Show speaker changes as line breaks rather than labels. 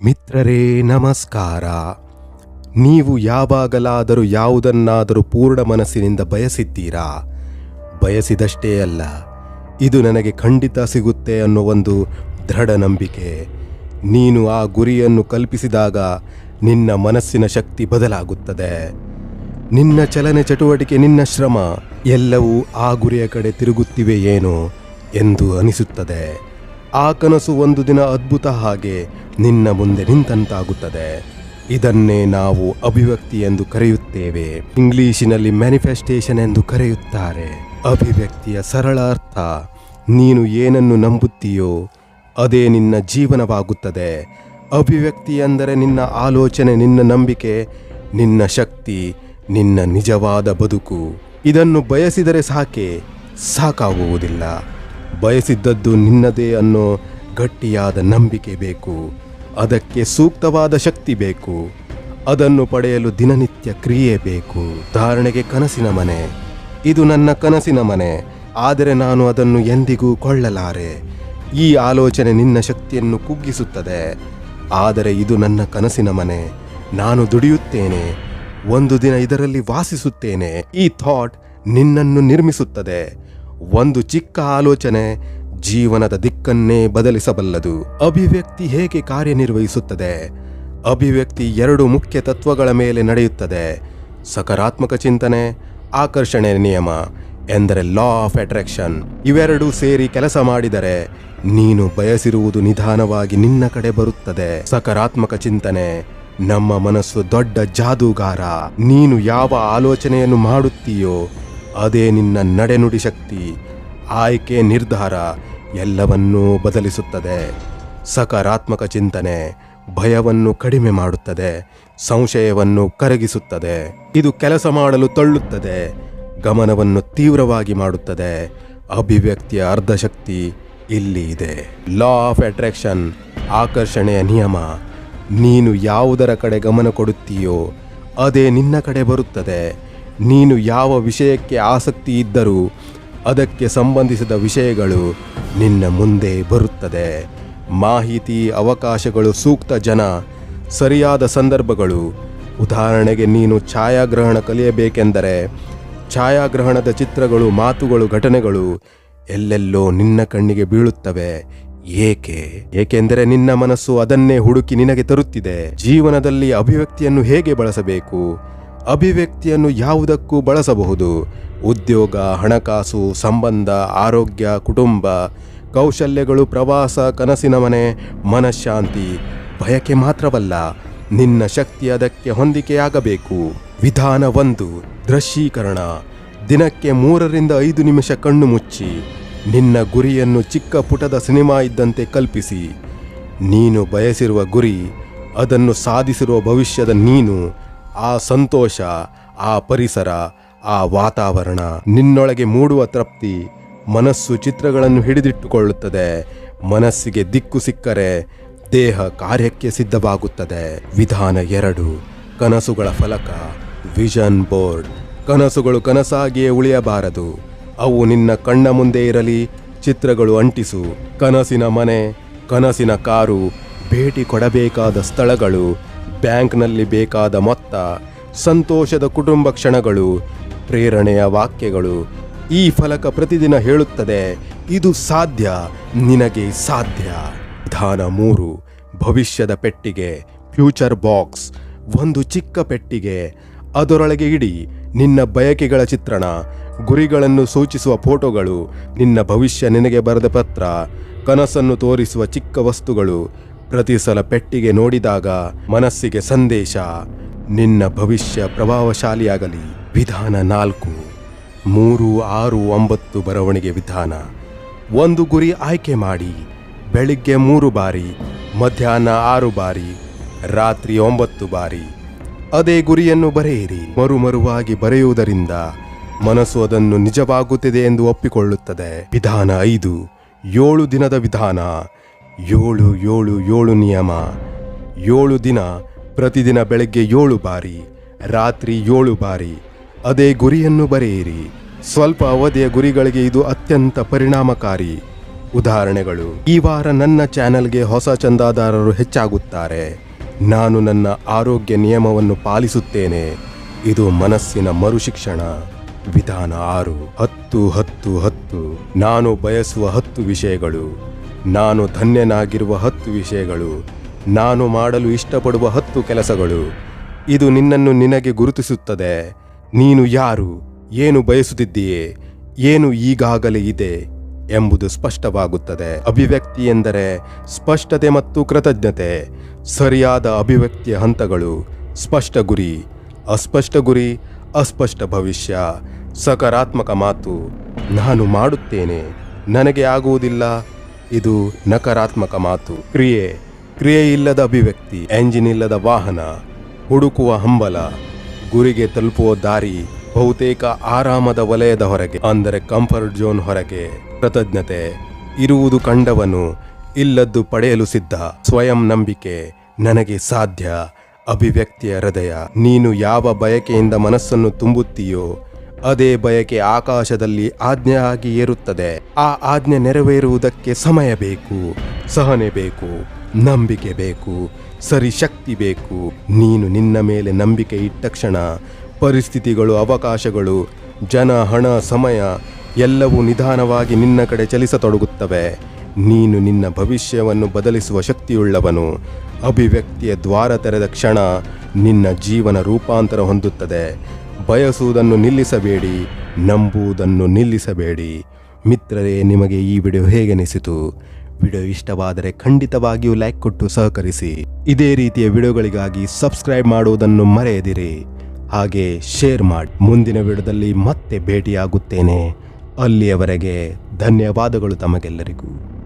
ಮಿತ್ರರೇ, ನಮಸ್ಕಾರ. ನೀವು ಯಾವಾಗಲಾದರೂ ಯಾವುದನ್ನಾದರೂ ಪೂರ್ಣ ಮನಸ್ಸಿನಿಂದ ಬಯಸಿದ್ದೀರಾ? ಬಯಸಿದಷ್ಟೇ ಅಲ್ಲ, ಇದು ನನಗೆ ಖಂಡಿತ ಸಿಗುತ್ತೆ ಅನ್ನೋ ಒಂದು ದೃಢ ನಂಬಿಕೆ. ನೀನು ಆ ಗುರಿಯನ್ನು ಕಲ್ಪಿಸಿದಾಗ ನಿನ್ನ ಮನಸ್ಸಿನ ಶಕ್ತಿ ಬದಲಾಗುತ್ತದೆ. ನಿನ್ನ ಚಲನೆ ಚಟುವಟಿಕೆ, ನಿನ್ನ ಶ್ರಮ ಎಲ್ಲವೂ ಆ ಗುರಿಯ ಕಡೆ ತಿರುಗುತ್ತಿವೆ ಏನು ಎಂದು ಅನಿಸುತ್ತದೆ. ಆ ಕನಸು ಒಂದು ದಿನ ಅದ್ಭುತ ಹಾಗೆ ನಿನ್ನ ಮುಂದೆ ನಿಂತಂತಾಗುತ್ತದೆ. ಇದನ್ನೇ ನಾವು ಅಭಿವ್ಯಕ್ತಿ ಎಂದು ಕರೆಯುತ್ತೇವೆ. ಇಂಗ್ಲಿಶಿನಲ್ಲಿ ಮ್ಯಾನಿಫೆಸ್ಟೇಷನ್ ಎಂದು ಕರೆಯುತ್ತಾರೆ. ಅಭಿವ್ಯಕ್ತಿಯ ಸರಳ ಅರ್ಥ, ನೀನು ಏನನ್ನು ನಂಬುತ್ತೀಯೋ ಅದೇ ನಿನ್ನ ಜೀವನವಾಗುತ್ತದೆ. ಅಭಿವ್ಯಕ್ತಿ ಅಂದರೆ ನಿನ್ನ ಆಲೋಚನೆ, ನಿನ್ನ ನಂಬಿಕೆ, ನಿನ್ನ ಶಕ್ತಿ, ನಿನ್ನ ನಿಜವಾದ ಬದುಕು. ಇದನ್ನು ಬಯಸಿದರೆ ಸಾಕೆ ಸಾಕಾಗುವುದಿಲ್ಲ. ಬಯಸಿದ್ದದ್ದು ನಿನ್ನದೇ ಅನ್ನೋ ಗಟ್ಟಿಯಾದ ನಂಬಿಕೆ ಬೇಕು. ಅದಕ್ಕೆ ಸೂಕ್ತವಾದ ಶಕ್ತಿ ಬೇಕು. ಅದನ್ನು ಪಡೆಯಲು ದಿನನಿತ್ಯ ಕ್ರಿಯೆ ಬೇಕು. ಧಾರಣೆಗೆ ಕನಸಿನ ಮನೆ. ಇದು ನನ್ನ ಕನಸಿನ ಮನೆ. ಆದರೆ ನಾನು ಅದನ್ನು ಎಂದಿಗೂ ಕೊಳ್ಳಲಾರೆ. ಈ ಆಲೋಚನೆ ನಿನ್ನ ಶಕ್ತಿಯನ್ನು ಕುಗ್ಗಿಸುತ್ತದೆ. ಆದರೆ ಇದು ನನ್ನ ಕನಸಿನ ಮನೆ. ನಾನು ದುಡಿಯುತ್ತೇನೆ. ಒಂದು ದಿನ ಇದರಲ್ಲಿ ವಾಸಿಸುತ್ತೇನೆ. ಈ ಥಾಟ್ ನಿನ್ನನ್ನು ನಿರ್ಮಿಸುತ್ತದೆ. ಒಂದು ಚಿಕ್ಕ ಆಲೋಚನೆ ಜೀವನದ ದಿಕ್ಕನ್ನೇ ಬದಲಿಸಬಲ್ಲದು. ಅಭಿವ್ಯಕ್ತಿ ಹೇಗೆ ಕಾರ್ಯನಿರ್ವಹಿಸುತ್ತದೆ? ಅಭಿವ್ಯಕ್ತಿ ಎರಡು ಮುಖ್ಯ ತತ್ವಗಳ ಮೇಲೆ ನಡೆಯುತ್ತದೆ. ಸಕಾರಾತ್ಮಕ ಚಿಂತನೆ, ಆಕರ್ಷಣೆ ನಿಯಮ ಎಂದರೆ ಲಾ ಆಫ್ ಅಟ್ರಾಕ್ಷನ್ ಇವೆರಡೂ ಸೇರಿ ಕೆಲಸ ಮಾಡಿದರೆ ನೀನು ಬಯಸಿರುವುದು ನಿಧಾನವಾಗಿ ನಿನ್ನ ಕಡೆ ಬರುತ್ತದೆ. ಸಕಾರಾತ್ಮಕ ಚಿಂತನೆ ನಮ್ಮ ಮನಸ್ಸು ದೊಡ್ಡ ಜಾದೂಗಾರ. ನೀನು ಯಾವ ಆಲೋಚನೆಯನ್ನು ಮಾಡುತ್ತೀಯೋ ಅದೇ ನಿನ್ನ ನಡೆನುಡಿ ಶಕ್ತಿ, ಆಯ್ಕೆ ನಿರ್ಧಾರ ಎಲ್ಲವನ್ನೂ ಬದಲಿಸುತ್ತದೆ. ಸಕಾರಾತ್ಮಕ ಚಿಂತನೆ ಭಯವನ್ನು ಕಡಿಮೆ ಮಾಡುತ್ತದೆ, ಸಂಶಯವನ್ನು ಕರಗಿಸುತ್ತದೆ. ಇದು ಕೆಲಸ ಮಾಡಲು ತಳ್ಳುತ್ತದೆ, ಗಮನವನ್ನು ತೀವ್ರವಾಗಿ ಮಾಡುತ್ತದೆ. ಅಭಿವ್ಯಕ್ತಿಯ ಅರ್ಧಶಕ್ತಿ ಇಲ್ಲಿ ಇದೆ. ಲಾ ಆಫ್ ಅಟ್ರಾಕ್ಷನ್ ಆಕರ್ಷಣೆಯ ನಿಯಮ. ನೀನು ಯಾವುದರ ಕಡೆ ಗಮನ ಕೊಡುತ್ತೀಯೋ, ಅದೇ ನಿನ್ನ ಕಡೆ ಬರುತ್ತದೆ. ನೀನು ಯಾವ ವಿಷಯಕ್ಕೆ ಆಸಕ್ತಿ ಇದ್ದರೂ ಅದಕ್ಕೆ ಸಂಬಂಧಿಸಿದ ವಿಷಯಗಳು ನಿನ್ನ ಮುಂದೆ ಬರುತ್ತದೆ. ಮಾಹಿತಿ, ಅವಕಾಶಗಳು, ಸೂಕ್ತ ಜನ, ಸರಿಯಾದ ಸಂದರ್ಭಗಳು. ಉದಾಹರಣೆಗೆ ನೀನು ಛಾಯಾಗ್ರಹಣ ಕಲಿಯಬೇಕೆಂದರೆ ಛಾಯಾಗ್ರಹಣದ ಚಿತ್ರಗಳು, ಮಾತುಗಳು, ಘಟನೆಗಳು ಎಲ್ಲೆಲ್ಲೋ ನಿನ್ನ ಕಣ್ಣಿಗೆ ಬೀಳುತ್ತವೆ. ಏಕೆ? ಏಕೆಂದರೆ ನಿನ್ನ ಮನಸ್ಸು ಅದನ್ನೇ ಹುಡುಕಿ ನಿನಗೆ ತರುತ್ತಿದೆ. ಜೀವನದಲ್ಲಿ ಅಭಿವ್ಯಕ್ತಿಯನ್ನು ಹೇಗೆ ಬಳಸಬೇಕು? ಅಭಿವ್ಯಕ್ತಿಯನ್ನು ಯಾವುದಕ್ಕೂ ಬಳಸಬಹುದು. ಉದ್ಯೋಗ, ಹಣಕಾಸು, ಸಂಬಂಧ, ಆರೋಗ್ಯ, ಕುಟುಂಬ, ಕೌಶಲ್ಯಗಳು, ಪ್ರವಾಸ, ಕನಸಿನ ಮನೆ, ಮನಃಶಾಂತಿ, ಬಯಕೆ ಮಾತ್ರವಲ್ಲ, ನಿನ್ನ ಶಕ್ತಿ ಅದಕ್ಕೆ ಹೊಂದಿಕೆಯಾಗಬೇಕು. ವಿಧಾನ ಒಂದು, ದೃಶ್ಯೀಕರಣ. ದಿನಕ್ಕೆ ಮೂರರಿಂದ ಐದು ನಿಮಿಷ ಕಣ್ಣು ಮುಚ್ಚಿ, ನಿನ್ನ ಗುರಿಯನ್ನು ಚಿಕ್ಕ ಪುಟದ ಸಿನಿಮಾ ಇದ್ದಂತೆ ಕಲ್ಪಿಸಿ. ನೀನು ಬಯಸಿರುವ ಗುರಿ, ಅದನ್ನು ಸಾಧಿಸಿರುವ ಭವಿಷ್ಯದ ನೀನು. ಆ ಸಂತೋಷ, ಆ ಪರಿಸರ, ಆ ವಾತಾವರಣ ನಿನ್ನೊಳಗೆ ಮೂಡುವ ತೃಪ್ತಿ ಮನಸ್ಸು ಚಿತ್ರಗಳನ್ನು ಹಿಡಿದಿಟ್ಟುಕೊಳ್ಳುತ್ತದೆ. ಮನಸ್ಸಿಗೆ ದಿಕ್ಕು ಸಿಕ್ಕರೆ ದೇಹ ಕಾರ್ಯಕ್ಕೆ ಸಿದ್ಧವಾಗುತ್ತದೆ. ವಿಧಾನ ಎರಡು, ಕನಸುಗಳ ಫಲಕ ವಿಷನ್ ಬೋರ್ಡ್ ಕನಸುಗಳು ಕನಸಾಗಿಯೇ ಉಳಿಯಬಾರದು. ಅವು ನಿನ್ನ ಕಣ್ಣ ಮುಂದೆ ಇರಲಿ, ಚಿತ್ರಗಳು ಅಂಟಿಸು. ಕನಸಿನ ಮನೆ, ಕನಸಿನ ಕಾರು, ಭೇಟಿ ಕೊಡಬೇಕಾದ ಸ್ಥಳಗಳು ಬ್ಯಾಂಕ್ನಲ್ಲಿ ಬೇಕಾದ ಮೊತ್ತ, ಸಂತೋಷದ ಕುಟುಂಬ ಕ್ಷಣಗಳು, ಪ್ರೇರಣೆಯ ವಾಕ್ಯಗಳು ಈ ಫಲಕ ಪ್ರತಿದಿನ ಹೇಳುತ್ತದೆ, ಇದು ಸಾಧ್ಯ, ನಿನಗೆ ಸಾಧ್ಯ. ವಿಧಾನ ಮೂರು, ಭವಿಷ್ಯದ ಪೆಟ್ಟಿಗೆ, ಫ್ಯೂಚರ್ ಬಾಕ್ಸ್, ಒಂದು ಚಿಕ್ಕ ಪೆಟ್ಟಿಗೆ, ಅದರೊಳಗೆ ಇಡಿ, ನಿನ್ನ ಬಯಕೆಗಳ ಚಿತ್ರಣ, ಗುರಿಗಳನ್ನು ಸೂಚಿಸುವ ಫೋಟೋಗಳು, ನಿನ್ನ ಭವಿಷ್ಯ ನಿನಗೆ ಬರೆದ ಪತ್ರ, ಕನಸನ್ನು ತೋರಿಸುವ ಚಿಕ್ಕ ವಸ್ತುಗಳು ಪ್ರತಿ ಸಲ ಪೆಟ್ಟಿಗೆ ನೋಡಿದಾಗ ಮನಸ್ಸಿಗೆ ಸಂದೇಶ, ನಿನ್ನ ಭವಿಷ್ಯ ಪ್ರಭಾವಶಾಲಿಯಾಗಲಿ. ವಿಧಾನ ನಾಲ್ಕು, ಮೂರು, ಆರು, ಒಂಬತ್ತು ಬರವಣಿಗೆ ವಿಧಾನ. ಒಂದು ಗುರಿ ಆಯ್ಕೆ ಮಾಡಿ, ಬೆಳಿಗ್ಗೆ ಮೂರು ಬಾರಿ, ಮಧ್ಯಾಹ್ನ ಆರು ಬಾರಿ, ರಾತ್ರಿ ಒಂಬತ್ತು ಬಾರಿ. ಅದೇ ಗುರಿಯನ್ನು ಬರೆಯಿರಿ. ಮರುಮರುವಾಗಿ ಬರೆಯುವುದರಿಂದ ಮನಸ್ಸು ಅದನ್ನು ನಿಜವಾಗುತ್ತಿದೆ ಎಂದು ಒಪ್ಪಿಕೊಳ್ಳುತ್ತದೆ. ವಿಧಾನ ಐದು, ಏಳು ದಿನದ ವಿಧಾನ. ಏಳು ಏಳು ಏಳು ನಿಯಮ. ಏಳು ದಿನ, ಪ್ರತಿದಿನ ಬೆಳಗ್ಗೆ ಏಳು ಬಾರಿ, ರಾತ್ರಿ ಏಳು ಬಾರಿ. ಅದೇ ಗುರಿಯನ್ನು ಬರೆಯಿರಿ. ಸ್ವಲ್ಪ ಅವಧಿಯ ಗುರಿಗಳಿಗೆ ಇದು ಅತ್ಯಂತ ಪರಿಣಾಮಕಾರಿ. ಉದಾಹರಣೆಗಳು, ಈ ವಾರ ನನ್ನ ಚಾನೆಲ್ಗೆ ಹೊಸ ಚಂದಾದಾರರು ಹೆಚ್ಚಾಗುತ್ತಾರೆ. ನಾನು ನನ್ನ ಆರೋಗ್ಯ ನಿಯಮವನ್ನು ಪಾಲಿಸುತ್ತೇನೆ. ಇದು ಮನಸ್ಸಿನ ಮರುಶಿಕ್ಷಣ. ವಿಧಾನ ಆರು, ಹತ್ತು ಹತ್ತು ಹತ್ತು. ನಾನು ಬಯಸುವ ಹತ್ತು ವಿಷಯಗಳು. ನಾನು ಧನ್ಯನಾಗಿರುವ ಹತ್ತು ವಿಷಯಗಳು. ನಾನು ಮಾಡಲು ಇಷ್ಟಪಡುವ ಹತ್ತು ಕೆಲಸಗಳು. ಇದು ನಿನ್ನನ್ನು ನಿನಗೆ ಗುರುತಿಸುತ್ತದೆ. ನೀನು ಯಾರು? ಏನು ಬಯಸುತ್ತಿದ್ದೀಯೇ? ಏನು ಈಗಾಗಲೇ ಇದೆ? ಎಂಬುದು ಸ್ಪಷ್ಟವಾಗುತ್ತದೆ. ಅಭಿವ್ಯಕ್ತಿ ಎಂದರೆ ಸ್ಪಷ್ಟತೆ ಮತ್ತು ಕೃತಜ್ಞತೆ. ಸರಿಯಾದ ಅಭಿವ್ಯಕ್ತಿಯ ಹಂತಗಳು. ಸ್ಪಷ್ಟ ಗುರಿ. ಅಸ್ಪಷ್ಟ ಗುರಿ, ಅಸ್ಪಷ್ಟ ಭವಿಷ್ಯ. ಸಕಾರಾತ್ಮಕ ಮಾತು. ನಾನು ಮಾಡುತ್ತೇನೆ. ನನಗೆ ಆಗುವುದಿಲ್ಲ. ಇದು ನಕಾರಾತ್ಮಕ ಮಾತು. ಕ್ರಿಯೆ. ಕ್ರಿಯೆ ಇಲ್ಲದ ಅಭಿವ್ಯಕ್ತಿ ಎಂಜಿನ್ ಇಲ್ಲದ ವಾಹನ, ಹುಡುಕುವ ಹಂಬಲ, ಗುರಿಗೆ ತಲುಪುವ ದಾರಿ, ಬಹುತೇಕ ಆರಾಮದ ವಲಯದ ಹೊರಗೆ, ಅಂದರೆ ಕಂಫರ್ಟ್ ಝೋನ್ ಹೊರಗೆ. ಕೃತಜ್ಞತೆ. ಇರುವುದು ಕಂಡವನು, ಇಲ್ಲದ್ದು ಪಡೆಯಲು ಸಿದ್ಧ. ಸ್ವಯಂ ನಂಬಿಕೆ, ನನಗೆ ಸಾಧ್ಯ. ಅಭಿವ್ಯಕ್ತಿಯ ಹೃದಯ. ನೀನು ಯಾವ ಬಯಕೆಯಿಂದ ಮನಸ್ಸನ್ನು ತುಂಬುತ್ತೀಯೋ ಅದೇ ಬಯಕೆ ಆಕಾಶದಲ್ಲಿ ಆಜ್ಞೆ ಆಗಿ ಏರುತ್ತದೆ. ಆ ಆಜ್ಞೆ ನೆರವೇರುವುದಕ್ಕೆ ಸಮಯ ಬೇಕು, ಸಹನೆ ಬೇಕು, ನಂಬಿಕೆ ಬೇಕು ಸರಿ ಶಕ್ತಿ ಬೇಕು. ನೀನು ನಿನ್ನ ಮೇಲೆ ನಂಬಿಕೆ ಇಟ್ಟ ಕ್ಷಣ ಪರಿಸ್ಥಿತಿಗಳು, ಅವಕಾಶಗಳು, ಜನ, ಹಣ, ಸಮಯ ಎಲ್ಲವೂ ನಿಧಾನವಾಗಿ ನಿನ್ನ ಕಡೆ ಚಲಿಸತೊಡಗುತ್ತವೆ. ನೀನು ನಿನ್ನ ಭವಿಷ್ಯವನ್ನು ಬದಲಿಸುವ ಶಕ್ತಿಯುಳ್ಳವನು. ಅಭಿವ್ಯಕ್ತಿಯ ದ್ವಾರ ತೆರೆದ ಕ್ಷಣ ನಿನ್ನ ಜೀವನ ರೂಪಾಂತರ ಹೊಂದುತ್ತದೆ. ಬಯಸುವುದನ್ನು ನಿಲ್ಲಿಸಬೇಡಿ, ನಂಬುವುದನ್ನು ನಿಲ್ಲಿಸಬೇಡಿ. ಮಿತ್ರರೇ, ನಿಮಗೆ ಈ ವಿಡಿಯೋ ಹೇಗೆನಿಸಿತು? ವಿಡಿಯೋ ಇಷ್ಟವಾದರೆ ಖಂಡಿತವಾಗಿಯೂ ಲೈಕ್ ಕೊಟ್ಟು ಸಹಕರಿಸಿ. ಇದೇ ರೀತಿಯ ವಿಡಿಯೋಗಳಿಗಾಗಿ ಸಬ್ಸ್ಕ್ರೈಬ್ ಮಾಡುವುದನ್ನು ಮರೆಯದಿರಿ. ಹಾಗೆ ಶೇರ್ ಮಾಡಿ. ಮುಂದಿನ ವಿಡಿಯೋದಲ್ಲಿ ಮತ್ತೆ ಭೇಟಿಯಾಗುತ್ತೇನೆ. ಅಲ್ಲಿಯವರೆಗೆ ಧನ್ಯವಾದಗಳು ತಮಗೆಲ್ಲರಿಗೂ.